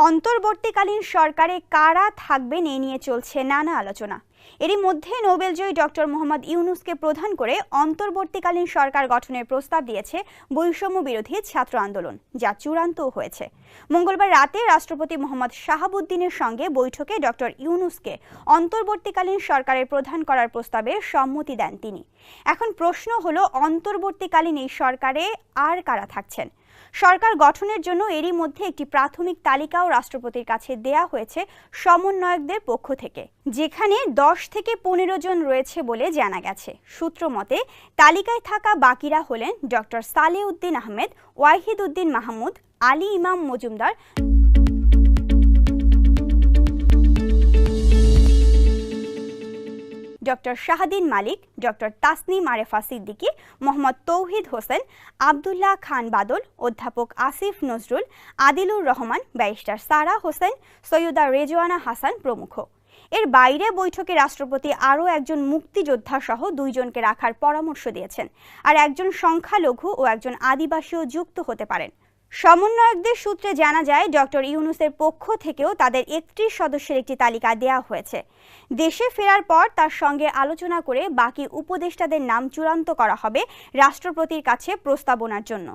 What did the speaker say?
অন্তর্বর্তীকালীন সরকারে কারা থাকবেন এ নিয়ে চলছে নানা আলোচনা। এরই মধ্যে নোবেলজয়ী ডক্টর মোহাম্মদ ইউনুসকে প্রধান করে অন্তর্বর্তীকালীন সরকার গঠনের প্রস্তাব দিয়েছে বৈষম্য বিরোধী ছাত্র আন্দোলন, যা চূড়ান্তও হয়েছে। মঙ্গলবার রাতে রাষ্ট্রপতি মোহাম্মদ শাহাবুদ্দিনের সঙ্গে বৈঠকে ডক্টর ইউনুসকে অন্তর্বর্তীকালীন সরকারের প্রধান করার প্রস্তাবে সম্মতি দেন তিনি। এখন প্রশ্ন হলো, অন্তর্বর্তীকালীন এই সরকারে আর কারা থাকছেন? সরকার গঠনের জন্য এরই মধ্যে একটি প্রাথমিক তালিকাও রাষ্ট্রপতির কাছে দেয়া হয়েছে সমন্বয়কদের পক্ষ থেকে, যেখানে দশ থেকে পনেরো জন রয়েছে বলে জানা গেছে। সূত্র মতে, তালিকায় থাকা বাকিরা হলেন ডক্টর সালে উদ্দিন আহমেদ, ওয়াহিদ উদ্দিন মাহমুদ, আলী ইমাম মজুমদার। ডক্টর শাহাদিন মালিক, ডক্টর তাসনিম আরেফা সিদ্দিকী, মোহাম্মদ তৌহিদ হোসেন, আবদুল্লাহ খান বাদল, অধ্যাপক আসিফ নজরুল, আদিলুর রহমান, ব্যারিস্টার সারা হোসেন, সৈয়দা রেজওয়ানা হাসান প্রমুখ। এর বাইরে বৈঠকে রাষ্ট্রপতি আরও একজন মুক্তিযোদ্ধা সহ দুইজনকে রাখার পরামর্শ দিয়েছেন। আর একজন সংখ্যালঘু ও একজন আদিবাসীও যুক্ত হতে পারেন। সমন্বয়কদের সূত্রে জানা যায়, ডক্টর ইউনুসের পক্ষ থেকেও তাদের একত্রিশ সদস্যের একটি তালিকা দেয়া হয়েছে। দেশে ফেরার পর তার সঙ্গে আলোচনা করে বাকি উপদেষ্টাদের নাম চূড়ান্ত করা হবে রাষ্ট্রপতির কাছে প্রস্তাবনার জন্য।